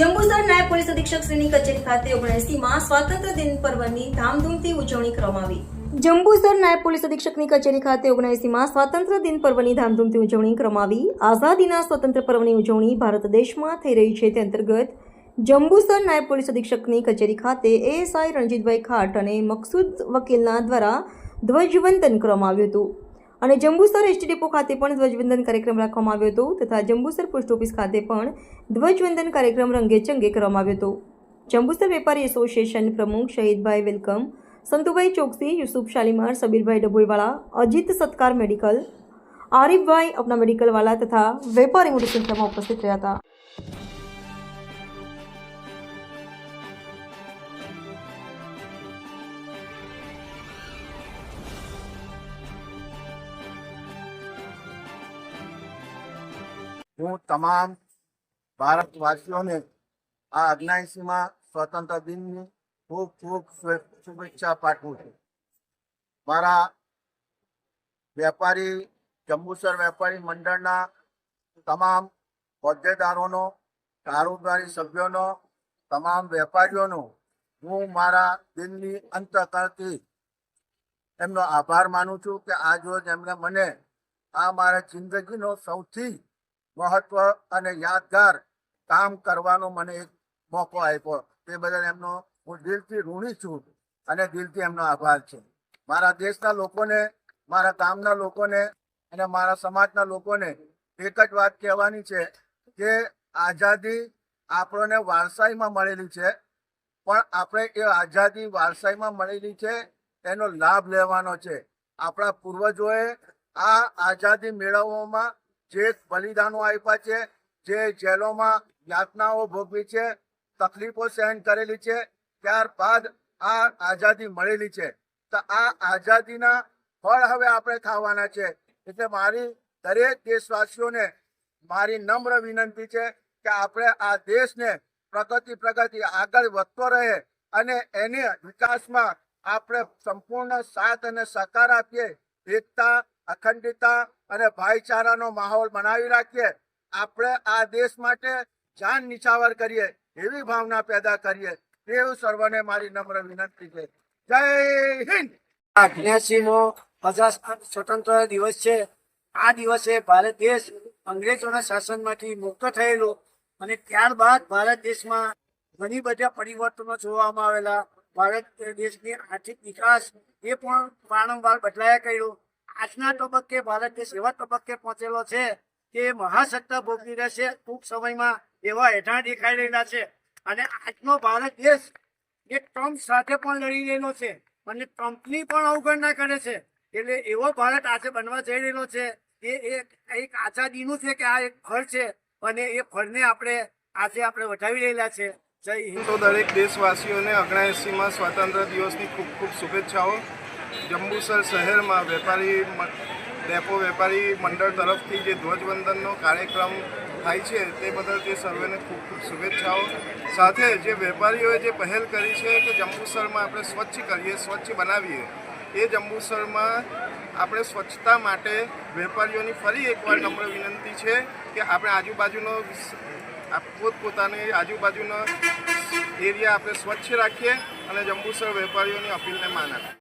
જંબુસર નાયબ પોલીસ અધિક્ષક શ્રીની કચેરી ખાતે ઓગણએસીમાં સ્વાતંત્ર્ય દિન પર્વની ધામધૂમથી ઉજવણી કરવામાં આવી. જંબુસર નાયબ પોલીસ અધિક્ષકની કચેરી ખાતે ઓગણએસીમાં સ્વાતંત્ર્ય દિન પર્વની ધામધૂમથી ઉજવણી કરવામાં આવી. આઝાદીના સ્વતંત્ર પર્વની ઉજવણી ભારત દેશમાં થઈ રહી છે તે અંતર્ગત જંબુસર નાયબ પોલીસ અધિક્ષકની કચેરી ખાતે એએસઆઈ રણજીતભાઈ ખાટ અને મકસૂદ વકીલના દ્વારા ધ્વજવંદન કરવામાં આવ્યું હતું. અને જંબુસર એસટી ડેપો ખાતે પણ ધ્વજવંદન કાર્યક્રમ રાખવામાં આવ્યો હતો તથા જંબુસર પોસ્ટ ઓફિસ ખાતે પણ ધ્વજવંદન કાર્યક્રમ રંગે ચંગે કરવામાં આવ્યો હતો. જંબુસર વેપારી એસોસિએશન પ્રમુખ શહીદભાઈ વેલકમ, સંતુભાઈ ચોકસી, યુસુફ શાલીમાર, સબીરભાઈ ડભોઈવાળા, અજીત સત્કાર મેડિકલ, આરીફભાઈ અપના મેડિકલવાળા તથા વેપારી મોટી સંખ્યામાં ઉપસ્થિત રહ્યા હતા. હું તમામ ભારતવાસીઓને આ અગ્નાયસીમાં સ્વતંત્ર દિનની ખૂબ ખૂબ શુભેચ્છા પાઠવું છું. મારા વેપારી, જંબુસર વેપારી મંડળના તમામ હોદ્દેદારોનો, કારોબારી સભ્યોનો, તમામ વેપારીઓનો હું મારા દિલની અંતકળથી એમનો આભાર માનું છું કે આજ રોજ એમણે મને આ મારા જિંદગીનો સૌથી મહત્વ અને યાદગાર કામ કરવાનો મને એક મોકો આપ્યો. તે બદલ એમનો હું દિલથી ઋણી છું અને દિલથી એમનો આભાર છે. મારા દેશના લોકોને, મારા ગામના લોકોને અને મારા સમાજના લોકોને એક જ વાત કહેવાની છે કે આઝાદી આપણને વારસાઈમાં મળેલી છે, પણ આપણે એ આઝાદી વારસાઈમાં મળેલી છે, એનો લાભ લેવાનો છે. આપણા પૂર્વજોએ આ આઝાદી મેળવવામાં જે બલિદાનો આપ્યા છે, જે જેલોમાં યાતનાઓ ભોગવી છે, તકલીફો સહન કરેલી છે, ત્યારબાદ આ આઝાદી મળેલી છે. તો આ આઝાદીના ફળ હવે આપણે ખાવાના છે. એટલે મારી દરેક દેશવાસીઓને મારી નમ્ર વિનંતી છે કે આપણે આ દેશને પ્રગતિ પ્રગતિ આગળ વધતો રહે અને એને વિકાસમાં આપણે સંપૂર્ણ સાથ અને સહકાર આપીએ. એકતા અખંડિતતા અને ભાઈચારાનો માહોલ બનાવી રાખીએ. આપણે આ દેશ માટે જાન નિછાવર કરીએ, એવી ભાવના પેદા કરીએ. તેવું સર્વને મારી નમ્ર વિનંતી છે. જય હિન્દ! નો પચાસ સ્વતંત્ર દિવસ છે. આ દિવસે ભારત દેશ અંગ્રેજોના શાસનમાંથી મુક્ત થયેલો અને ત્યારબાદ ભારત દેશમાં ઘણી બધા પરિવર્તનો જોવામાં આવેલા. ભારત દેશની આર્થિક વિકાસ એ પણ વારંવાર બદલાયા કર્યો. આજના તબક્કે ભારત દેશ એવા તબક્કે પહોંચેલો છે કે મહાસત્તા ભોગવી રહેશે ટૂંક સમયમાં એવા હેઠાણ દેખાઈ રહેલા છે. અને આજનો ભારત દેશ એ ટ્રમ્પ સાથે પણ લડી રહેલો છે અને ટ્રમ્પની પણ અવગણના કરે છે. એટલે એવો ભારત આજે બનવા જઈ રહેલો છે એ એક આઝાદીનું છે કે આ એક ફળ છે અને એ ફળને આપણે આજે આપણે વધાવી રહેલા છે. જય હિન્દ. તો દરેક દેશવાસીઓને અગણાએંસીમાં સ્વાતંત્ર્ય દિવસની ખૂબ ખૂબ શુભેચ્છાઓ. જંબુસર શહેરમાં વેપારી ડેપો વેપારી મંડળ તરફથી જે ધ્વજવંદનનો કાર્યક્રમ થાય છે તે બદલ તે સર્વેને ખૂબ ખૂબ શુભેચ્છાઓ. સાથે જે વેપારીઓએ જે પહેલ કરી છે કે જંબુસરમાં આપણે સ્વચ્છ કરીએ, સ્વચ્છ બનાવીએ, એ જંબુસરમાં આપણે સ્વચ્છતા માટે વેપારીઓની ફરી એકવાર નમ્ર વિનંતી છે કે આપણે આજુબાજુનો પોતપોતાની આજુબાજુનો એરિયા આપણે સ્વચ્છ રાખીએ અને જંબુસર વેપારીઓની અપીલને માન